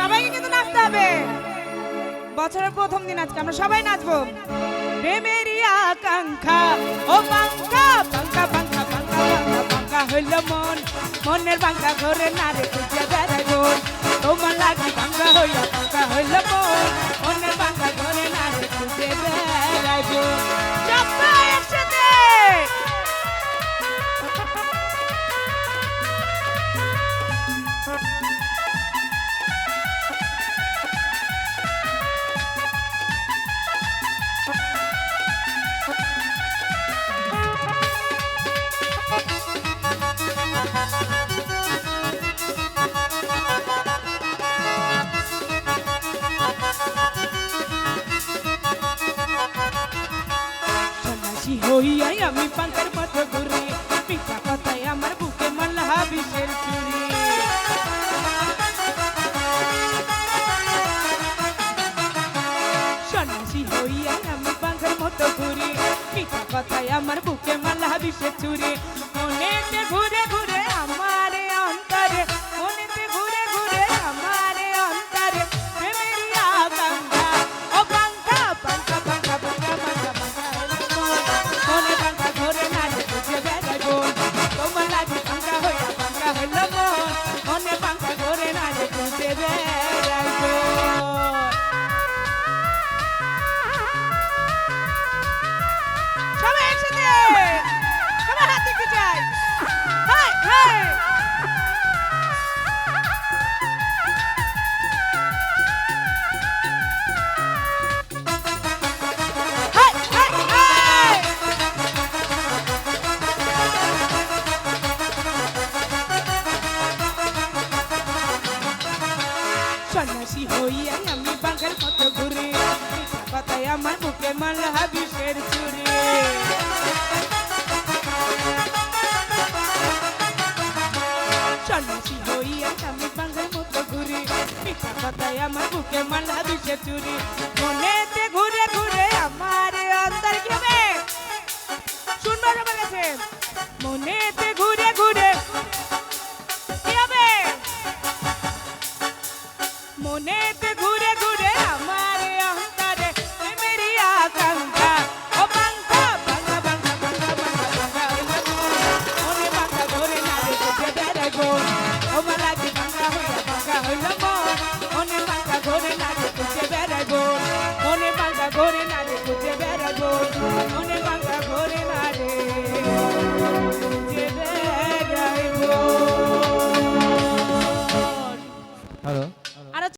সবাইকে কিন্তু নাচতে হবে। বছরের প্রথম দিন আজকে, আমরা সবাই নাচবো। প্রেমেরই আকাঙ্ক্ষা, ও পাঙ্কা পাঙ্কা পাঙ্কা পাঙ্কা পাঙ্কা পাঙ্কা হইল মন। মনের পাঙ্কা ঘরে না রে খুঁজে বেড়াই তোমার লাগি পাঙ্কা হইল পাঙ্কা হইল মন। হইয়াই আমি পাঙ্কার মতো ঘুরি, পিঠা কথায় আমার বুকে মাল্লা বিষের চুরি। সন্ন্যাসী হইয়াই আমি পাঙ্কার মতো ঘুরি, পিঠা কথায় আমার বুকে মাল্লা বিষের চুরি। সন্ন্যাসী হইয়াই আমি বাঘের মতো ঘুরে কথায় আমার বুকে মাল্লা বিষের চুরি সন্ন্যাসী হইয়াই আমি বাঘের মতো ঘুরে মিঠা কথায় আমার বুকে মাল্লা বিষের চুরি মনেতে ঘুরে ঘুরে আমার অন্তর কি হবে শুনব সবার কাছে মনেতে